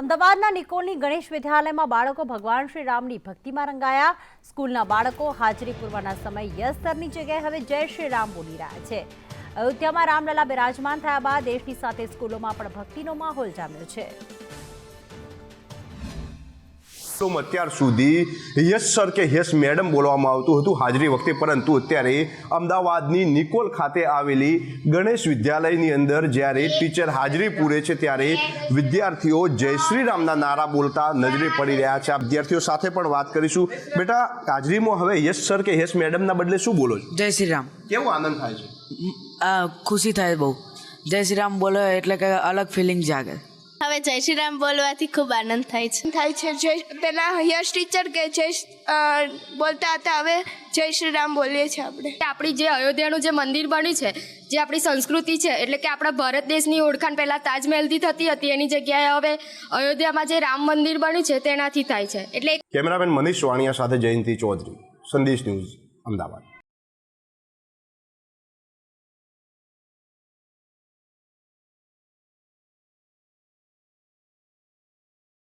અમદાવાદના નિકોલની ગણેશ વિદ્યાલયમાં બાળકો ભગવાન શ્રી રામની ભક્તિમાં રંગાયા. સ્કૂલના બાળકો હાજરી પૂરવાના સમય યસ સરની જગ્યાએ હવે જય શ્રી રામ બોલી રહ્યા છે. અયોધ્યામાં રામલલા બિરાજમાન થયા બાદ દેશની સાથે સ્કૂલોમાં પણ ભક્તિનો માહોલ જામ્યો છે. તો અત્યાર સુધી યસ સર કે યસ મેડમ બોલવામાં આવતું હતું હાજરી વખતે પરંતુ અત્યારે અમદાવાદની નિકોલ ખાતે આવેલી ગણેશ વિદ્યાલયની અંદર જ્યારે ટીચર હાજરી પૂરે છે ત્યારે વિદ્યાર્થીઓ જય શ્રી રામના નારા બોલતા નજરે પડી રહ્યા છે. આ વિદ્યાર્થીઓ સાથે પણ વાત કરીશું. બેટા હાજરીમાં હવે યસ સર કે યસ મેડમના બદલે શું બોલો છો? જય શ્રી રામ. કેવો આનંદ થાય છે? આ ખુશી થાય બહુ. જય શ્રી રામ બોલો એટલે કે અલગ ફિલિંગ જાગે. હવે જય શ્રી રામ બોલવાથી ખૂબ આનંદ થાય છે. થાય છે. જય પેલા યશ ટીચર કે જય બોલતા હતા હવે જય શ્રી રામ બોલીએ છીએ આપણે. આપણી જે અયોધ્યાનું જે મંદિર બન્યું છે જે આપણી સંસ્કૃતિ છે એટલે કે આપણા ભારત દેશની ઓળખાણ પહેલાં તાજમહેલથી થતી હતી એની જગ્યાએ હવે અયોધ્યામાં જે રામ મંદિર બન્યું છે તેનાથી થાય છે. એટલે કેમેરામેન મનીષ વાણિયા સાથે જયંતિ ચૌધરી સંદેશ ન્યૂઝ અમદાવાદ.